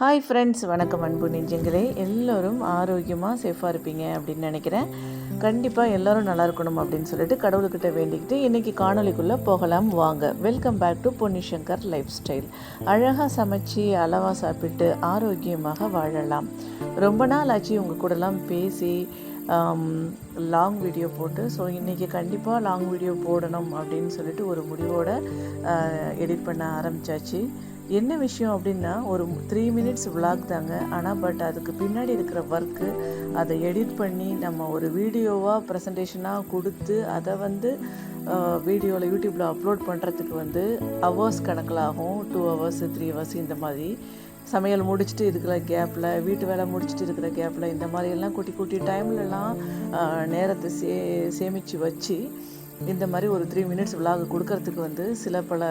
Hi friends வணக்கம் அன்பு நெஞ்சங்களே. எல்லோரும் ஆரோக்கியமாக சேஃபாக இருப்பீங்க அப்படின்னு நினைக்கிறேன். கண்டிப்பாக எல்லோரும் நல்லா இருக்கணும் அப்படின்னு சொல்லிட்டு கடவுள்கிட்ட வேண்டிக்கிட்டு இன்றைக்கி காணொலிக்குள்ளே போகலாம். வாங்க welcome back to Ponnishankar lifestyle அழகாக சமைச்சு அளவாக சாப்பிட்டு ஆரோக்கியமாக வாழலாம். ரொம்ப நாள் ஆச்சு உங்கள் கூடலாம் பேசி லாங் வீடியோ போட்டு. ஸோ இன்றைக்கி கண்டிப்பாக லாங் வீடியோ போடணும் அப்படின்னு சொல்லிட்டு ஒரு முடிவோடு எடிட் பண்ண ஆரம்பித்தாச்சு என்ன விஷயம் அப்படின்னா ஒரு த்ரீ மினிட்ஸ் விளாக் தாங்க. ஆனால் பட் அதுக்கு பின்னாடி இருக்கிற ஒர்க்கு அதை எடிட் பண்ணி நம்ம ஒரு வீடியோவாக ப்ரெசன்டேஷனாக கொடுத்து அதை வந்து வீடியோவில் யூடியூப்பில் அப்லோட் பண்ணுறதுக்கு வந்து ஹவர்ஸ் கணக்கில் ஆகும் டூ ஹவர்ஸ் த்ரீ ஹவர்ஸ் இந்த மாதிரி. சமையல் முடிச்சுட்டு இருக்கிற கேப்பில் வீட்டு வேலை முடிச்சுட்டு இருக்கிற கேப்பில் இந்த மாதிரியெல்லாம் குட்டி குட்டி டைம்லலாம் நேரத்தை சே சேமித்து வச்சு இந்த மாதிரி ஒரு த்ரீ மினிட்ஸ் விலாக் கொடுக்கறதுக்கு வந்து சில பல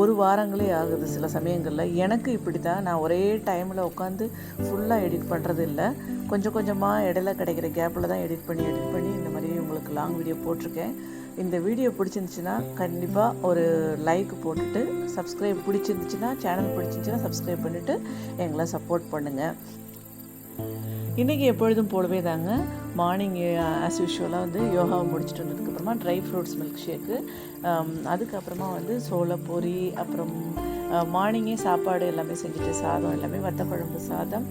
ஒரு வாரங்களே ஆகுது சில சமயங்களில். எனக்கு இப்படி தான் நான் ஒரே டைமில் உட்காந்து ஃபுல்லாக எடிட் பண்ணுறது இல்லை கொஞ்சம் கொஞ்சமாக இடையில கிடைக்கிற கேப்பில் தான் எடிட் பண்ணி எடிட் பண்ணி இந்த மாதிரி உங்களுக்கு லாங் வீடியோ போட்டிருக்கேன். இந்த வீடியோ பிடிச்சிருந்துச்சுன்னா கண்டிப்பாக ஒரு லைக் போட்டுட்டு சப்ஸ்கிரைப் பிடிச்சிருந்துச்சுன்னா சேனல் பிடிச்சிருந்துச்சுன்னா சப்ஸ்கிரைப் பண்ணிவிட்டு எங்களை சப்போர்ட் பண்ணுங்கள் இன்றைக்கி எப்பொழுதும் போலவே தாங்க. மார்னிங் ஆஸ் யூஷுவலாக வந்து யோகாவை முடிச்சுட்டு வந்ததுக்கப்புறமா ட்ரை ஃப்ரூட்ஸ் மில்க் ஷேக்கு அதுக்கப்புறமா வந்து சோளப்பொரி அப்புறம் uh, மார்னிங்கே சாப்பாடு எல்லாமே செஞ்சுட்டு சாதம் எல்லாமே வத்த குழம்பு சாதம்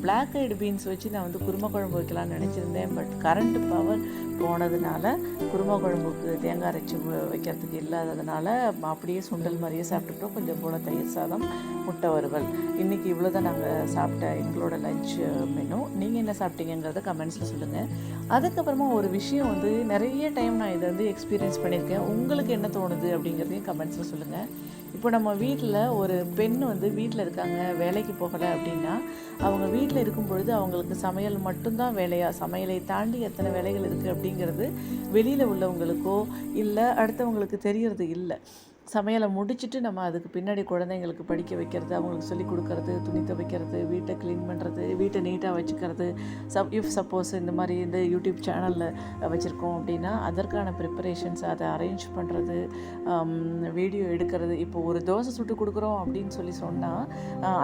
பிளாக் ஐடு பீன்ஸ் வச்சு நான் வந்து குருமா குழம்பு வைக்கலாம்னு நினச்சிருந்தேன். பட் கரண்ட் பவர் போனதுனால குருமா குழம்புக்கு தேங்காய் அரைச்சி வைக்கிறதுக்கு இல்லாததுனால அப்படியே சுண்டல் மாதிரியே சாப்பிட்டுட்டோம். கொஞ்சம் போல் தயிர் சாதம் முட்டை வறுவல். இன்றைக்கி இவ்வளோ தான் நாங்கள் சாப்பிட்ட எங்களோட லஞ்ச் மெனு நீங்கள் என்ன சாப்பிட்டீங்கிறத கமெண்ட்ஸில் சொல்லுங்கள் அதுக்கப்புறமா ஒரு விஷயம் வந்து நிறைய டைம் நான் இதை வந்து எக்ஸ்பீரியன்ஸ் பண்ணியிருக்கேன். உங்களுக்கு என்ன தோணுது அப்படிங்கிறதையும் கமெண்ட்ஸில் சொல்லுங்கள் இப்போ நம்ம வீட்டில் ஒரு பெண் வந்து வீட்டில் இருக்காங்க வேலைக்கு போகலை அப்படின்னா அவங்க வீட்டில் இருக்கும் பொழுது அவங்களுக்கு சமையல் மட்டும்தான் வேலையாக சமையலை தாண்டி எத்தனை வேலைகள் இருக்குது அப்படிங்கிறது வெளியில் உள்ளவங்களுக்கோ இல்லை அடுத்தவங்களுக்கு தெரியறது இல்லை. சமையலை முடிச்சுட்டு நம்ம அதுக்கு பின்னாடி குழந்தைங்களுக்கு படிக்க வைக்கிறது அவங்களுக்கு சொல்லிக் கொடுக்கறது துணி துவைக்கிறது வீட்டை க்ளீன் பண்ணுறது வீட்டை நீட்டாக வச்சுக்கிறது. சப் இஃப் சப்போஸ் இந்த மாதிரி இந்த யூடியூப் சேனலில் வச்சுருக்கோம் அப்படின்னா அதற்கான ப்ரிப்பரேஷன்ஸ் அதை அரேஞ்ச் பண்ணுறது வீடியோ எடுக்கிறது. இப்போ ஒரு தோசை சுட்டு கொடுக்குறோம் அப்படின்னு சொல்லி சொன்னால்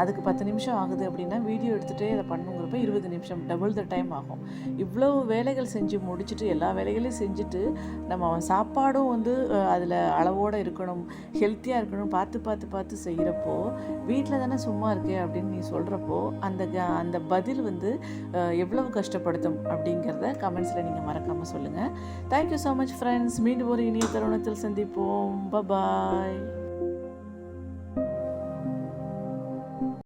அதுக்கு பத்து நிமிஷம் ஆகுது அப்படின்னா வீடியோ எடுத்துகிட்டே அதை பண்ணுங்கிறப்ப இருபது நிமிஷம் டபுள் த டைம் ஆகும். இவ்வளோ வேலைகள் செஞ்சு முடிச்சுட்டு எல்லா வேலைகளையும் செஞ்சுட்டு நம்ம சாப்பாடும் வந்து அதில் அளவோடு இருக்கணும். ஹெல்த்தியாக இருக்கணும் பார்த்து பார்த்து பார்த்து செய்கிறப்போ வீட்டில் தானே சும்மா இருக்கே அப்படின்னு நீ சொல்கிறப்போ அந்த க- அந்த பதில் வந்து எவ்வளவு கஷ்டப்படுத்தும் அப்படிங்கிறத கமெண்ட்ஸில் நீங்கள் மறக்காமல் சொல்லுங்கள் தேங்க்யூ ஸோ மச் ஃப்ரெண்ட்ஸ் மீண்டும் ஒரு இனிய தருணத்தில் சந்திப்போம். பபாய்